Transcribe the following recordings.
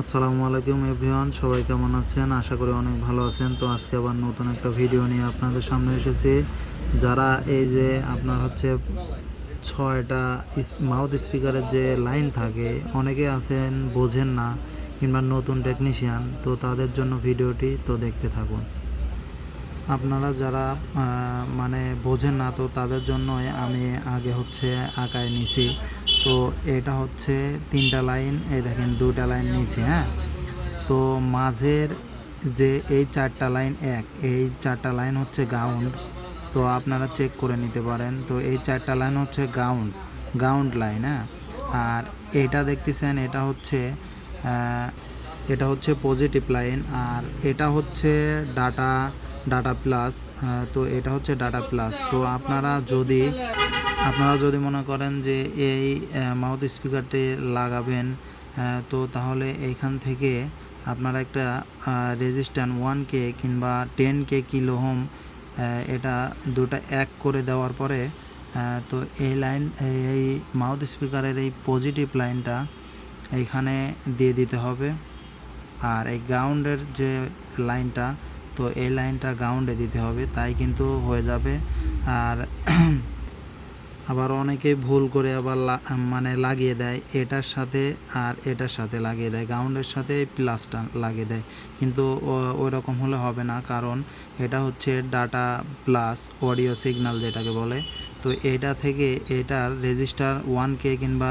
আসসালামু আলাইকুম এভরিওয়ান, সবাই কেমন আছেন? আশা করি অনেক ভালো আছেন। তো আজকে আবার নতুন একটা ভিডিও নিয়ে আপনাদের সামনে এসেছি। যারা এই যে আপনার হচ্ছে ছয়টা মাউথ স্পিকারের যে লাইন থাকে, অনেকে আছেন, বোঝেন না, কিংবা নতুন টেকনিশিয়ান তো তাদের জন্য ভিডিওটি তো দেখতে থাকুন। আপনারা যারা মানে বোঝেন না, তো তাদের জন্যই আমি আগে হচ্ছে আঁকায় নিছি। তো এটা হচ্ছে তিনটা লাইন, এই দেখেন দুটা লাইন নিচে হ্যাঁ? তো মাঝের যে এই চারটা লাইন এক, এই চারটা লাইন হচ্ছে গাউন্ড, তো আপনারা চেক করে নিতে পারেন। তো এই চারটা লাইন হচ্ছে গাউন্ড গাউন্ড লাইন হ্যাঁ? আর এটা দেখতেছেন, এটা হচ্ছে এটা হচ্ছে পজিটিভ লাইন, আর এটা হচ্ছে ডাটা ডাটা প্লাস তো এটা হচ্ছে ডাটা প্লাস তো আপনারা যদি আপনারা যদি মনে করেন যে এই মাউথ স্পিকারটি লাগাবেন তো তাহলে এইখান থেকে আপনারা একটা রেজিস্ট্যান্ট ওয়ান কে কিংবা টেন কে কিলো হোম এটা দুটো এক করে দেওয়ার পরে তো এই লাইন এই মাউথ স্পিকারের এই পজিটিভ লাইনটা এইখানে দিয়ে দিতে হবে। আর এই গ্রাউন্ডের যে লাইনটা তো এই লাইনটা গ্রাউন্ডে দিতে হবে, তাই কিন্তু হয়ে যাবে। আর আবার অনেকেই ভুল করে আবার মানে লাগিয়ে দেয়। এটার সাথে আর এটার সাথে লাগিয়ে দেয়। গ্রাউন্ডের সাথে প্লাসটা লাগিয়ে দেয়। কিন্তু ওই রকম হলে হবে না। কারণ এটা হচ্ছে ডাটা প্লাস অডিও সিগন্যাল যেটাকে বলে। তো এটা থেকে এটার রেজিস্টার ওয়ান কে কিংবা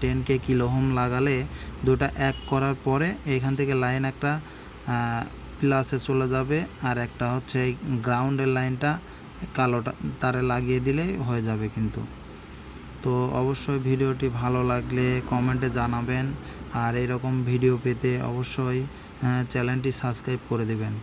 টেন কে কিলো হোম লাগালে দুটা এক করার পরে এখান থেকে লাইন একটা প্লাসে চলে যাবে। আর একটা হচ্ছে গ্রাউন্ডের লাইনটা কালোটা তারে লাগিয়ে দিলে হয়ে যাবে কিন্তু। তো অবশ্যই ভিডিওটি ভালো লাগলে কমেন্টে জানাবেন। আর এরকম ভিডিও পেতে অবশ্যই চ্যানেলটি সাবস্ক্রাইব করে দেবেন।